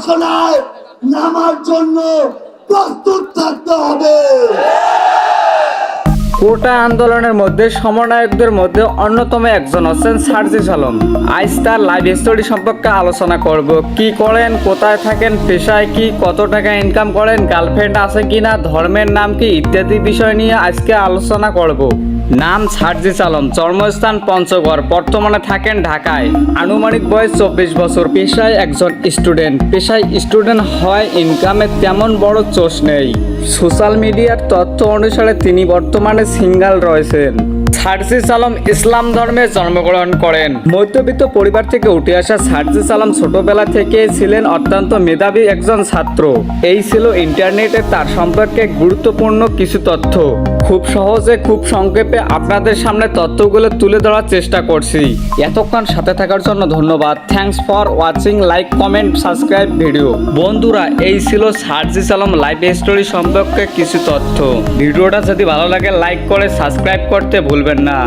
ঘোষণায় নামার জন্য প্রস্তুত থাকতে হবে। কোটা আন্দোলনের মধ্যে সমন্বয়কদের মধ্যে অন্যতম একজন হচ্ছেন সার্জিস আলম। আজ তার লাইভ স্টোরি সম্পর্কে আলোচনা করব। কি করেন, কোথায় থাকেন, পেশায় কি, কত টাকা ইনকাম করেন গার্লফ্রেন্ড আছে কিনা, ধর্মের নাম কি, ইত্যাদি বিষয় নিয়ে আজকে আলোচনা করব। নাম সার্জিস আলম, জন্মস্থান পঞ্চগড়, বর্তমানে থাকেন ঢাকায়। আনুমানিক বয়স চব্বিশ বছর। পেশায় একজন স্টুডেন্ট। পেশায় স্টুডেন্ট হয় ইনকামে তেমন বড় চোষ নেই। সোশ্যাল মিডিয়ার তথ্য অনুসারে তিনি বর্তমানে সিঙ্গাল রয়েছেন। সার্জিস আলম ইসলাম ধর্মে জন্মগ্রহণ করেন। মধ্যবিত্ত পরিবার থেকে উঠে আসা সার্জিস আলম ছোটবেলা থেকে ছিলেন অত্যন্ত মেধাবী একজন ছাত্র। এই ছিল ইন্টারনেটে তার সম্পর্কে গুরুত্বপূর্ণ কিছু তথ্য। খুব সহজে, খুব সংক্ষেপে আপনাদের সামনে তথ্যগুলো তুলে ধরার চেষ্টা করছি। এতক্ষণ সাথে থাকার জন্য ধন্যবাদ। Thanks for watching like comment subscribe video বন্ধুরা, এই ছিল সার্জিস আলম লাইফ স্টোরি সম্পর্কে কিছু তথ্য। ভিডিওটা যদি ভালো লাগে লাইক করে সাবস্ক্রাইব করতে ভুলবেন না।